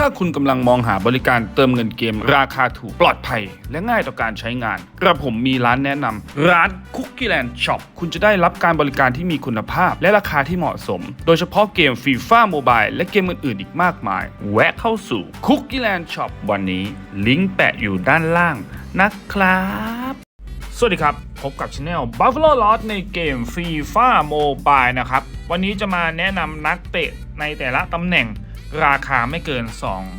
ถ้าคุณกำลังมองหาบริการเติมเงินเกม ราคาถูกปลอดภัย และง่ายต่อการใช้งานกระผมมีร้านแนะนำร้าน Cookie Land Shop คุณจะได้รับการบริการที่มีคุณภาพ และราคาที่เหมาะสม โดยเฉพาะเกม FIFA Mobile และเกมอื่นๆอีกมากมาย แวะเข้าสู่ Cookie Land Shop วันนี้ ลิงก์แปะอยู่ด้านล่างนะครับ สวัสดีครับ พบกับช anel Buffalo Lost ในเกม FIFA Mobile นะครับ วันนี้จะมาแนะนำนักเตะในแต่ละตำแหน่ง ราคาไม่เกิน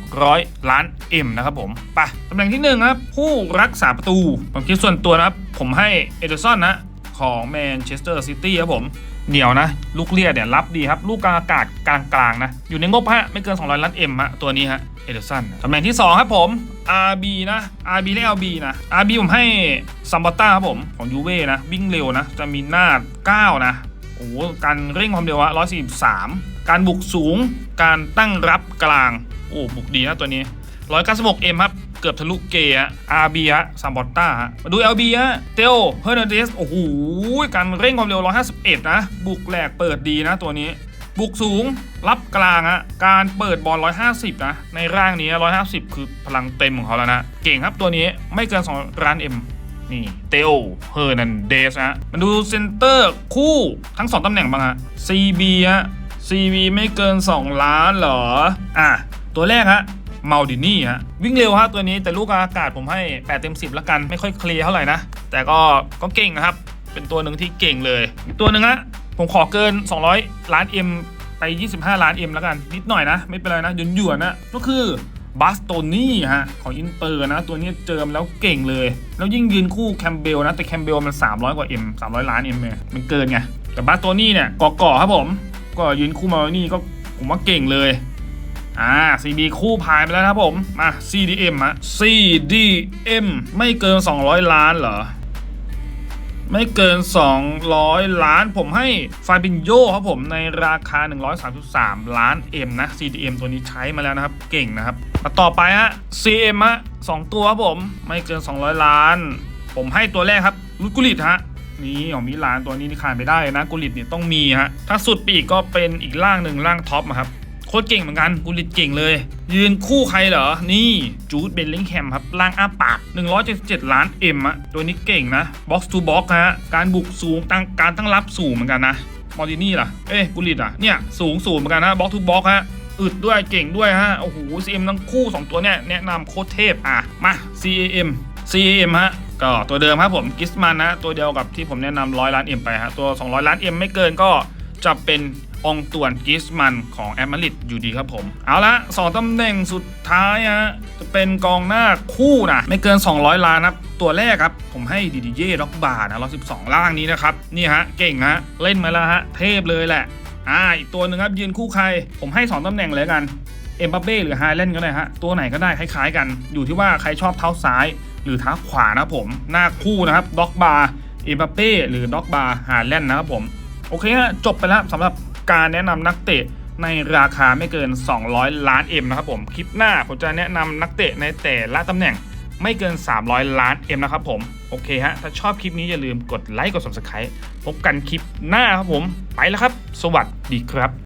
200 ล้าน M นะครับผมไปตำแหน่งที่หนึ่งครับผู้รักษาประตูผมคิดส่วนตัวนะครับ ผมให้เอเดอร์สันนะของแมนเชสเตอร์ซิตี้ครับผมเหนียวนะ ลูกเลียดเนี่ยรับดีครับ ลูกกลางอากาศกลางๆนะ อยู่ในงบฮะไม่เกิน 200 ล้าน M ฮะตัวนี้ฮะเอเดอร์สันตำแหน่งที่ 2 ครับผม RB นะ RB และ LB นะ RB ผมให้ซัมบัตต้าครับผม ของยูเว่นะ วิ่งเร็วนะ จะมีหน้า 9 นะ โอ้โหการเร่งความเร็วอะ143 การบุกสูง การตั้งรับกลาง โอ้บุกดีนะตัวนี้196 M ครับ เกือบทะลุเกย์ฮะ RB ฮะซัมบอตต้าฮะ มาดู LB ฮะ เตโอเฮอร์นันเดส โอ้โห การเร่งความเร็ว 151 นะ บุกแหลกเปิดดีนะตัวนี้ บุกสูง รับกลางฮะ การเปิดบอล 150 นะ ในร่างนี้ 150 คือพลังเต็มของเขาแล้วนะ เก่งครับตัวนี้ ไม่เกิน2ล้าน M นี่เตโอเฮอร์นันเดสฮะมาดูเซนเตอร์คู่ทั้ง 2ตำแหน่งบ้างฮะ CB ฮะ CB ไม่เกิน 2 ล้านเหรอ อะ ตัวแรกฮะมาดินี่ฮะวิ่งเร็วฮะตัวนี้แต่ลูกอากาศผมให้ 8 เต็ม 10ล้วกันไม่ค่อยเคลียร์เท่าไหร่นะ แต่ก็ก็เก่งนะครับ เป็นตัวหนึ่งที่เก่งเลย ตัวหนึ่งฮะผมขอเกิน 200 ล้าน M ไป 25 ล้าน M แล้วกัน นิดหน่อยนะ ไม่เป็นไรนะหยวนๆนะก็คือ บัสโตนี่ฮะของอินเตอร์นะ ตัวนี้เจิมแล้วเก่งเลย แล้วยิ่งยืนคู่แคมเบลนะ แต่แคมเบลมัน 300 กว่า M 300 ล้าน M เลยมันเกินไง แต่บัสโตนี่เนี่ยก่อๆครับผม ก็ยืนคู่มานี่ก็ผมว่าเก่งเลยอ่า CB คู่พายไปแล้วครับผมมา CDM ฮะ CDM ไม่เกิน 200 ล้านเหรอ ไม่เกิน 200 ล้าน ผมให้ฟาบินโยครับผมในราคา 133 ล้าน M นะ CDM ตัวนี้ใช้มาแล้วนะครับ เก่งนะครับมาต่อไปฮะ CM ฮะสองตัวครับผม ไม่เกิน 200 ล้าน ผมให้ตัวแรกครับลุกุลิตฮะนี่ของมิลานตัวนี้นี่ขาดไม่ได้นะกุลิตเนี่ยต้องมีฮะถ้าสุดปีกก็เป็นอีกร่างหนึ่งร่างท็อปอะครับ โคตรเก่งเหมือนกันกุลิตเก่งเลย ยืนคู่ใครเหรอ นี่จูดเบนลิงแคมครับร่างอ้าปาก 177 ล้านเอ็มอะตัวนี้เก่งนะบ็อกซ์ทูบ็อกฮะการบุกสูงตั้งการตั้งรับสูงเหมือนกันนะมอร์ดินี่ล่ะ เอ้กุลิตอะ เนี่ย สูงสูงเหมือนกันนะบ็อกทูบ็อกฮะ อึดด้วย เก่งด้วยฮะ โอ้โห CM ทั้งคู่ 2 ตัวเนี่ย แนะนำโคตรเทพ อะ มา CAM CAM ฮะ ก็ตัวเดิมครับผมกิสมันนะ ตัวเดียวกับที่ผมแนะนำร้อยล้าน M ไปฮะ ตัว 200 ล้าน M ไม่เกินก็จะเป็น องตวนกิสมันของแอมมาริดอยู่ดีครับผม เอาละสองตำแหน่งสุดท้ายฮะจะเป็นกองหน้าคู่นะไม่เกิน 200 ล้านครับ ตัวแรกครับ ผมให้ดีดีเย่ล็อกบาร์นะ112ล่างนี้นะครับ นี่ฮะ เก่งฮะ เล่นมาแล้วฮะ เทพเลยแหละ อ่า อีกตัวหนึ่งครับ ยืนคู่ใคร ผมให้ 2ตำแหน่งเลยกันเอ็มบัปเป้หรือไฮแลนด์ก็ได้ฮะ ตัวไหนก็ได้คล้ายๆกัน อยู่ที่ว่าใครชอบเท้าซ้าย หรือเท้าขวานะผม หน้าคู่นะครับด็อกบาร์เอ็มบัปเป้หรือด็อกบาร์ฮาแลนด์นะครับผมโอเคฮะจบไปแล้วสำหรับ การแนะนำนักเตะในราคาไม่เกิน 200 ล้านเอมนะครับผม คลิปหน้าผมจะแนะนำนักเตะในแต่ละตำแหน่งไม่เกิน 300 ล้านเอมนะครับผม โอเคฮะ ถ้าชอบคลิปนี้อย่าลืมกดไลค์ กด subscribe พบกันคลิปหน้าครับผม ไปแล้วครับ สวัสดีครับ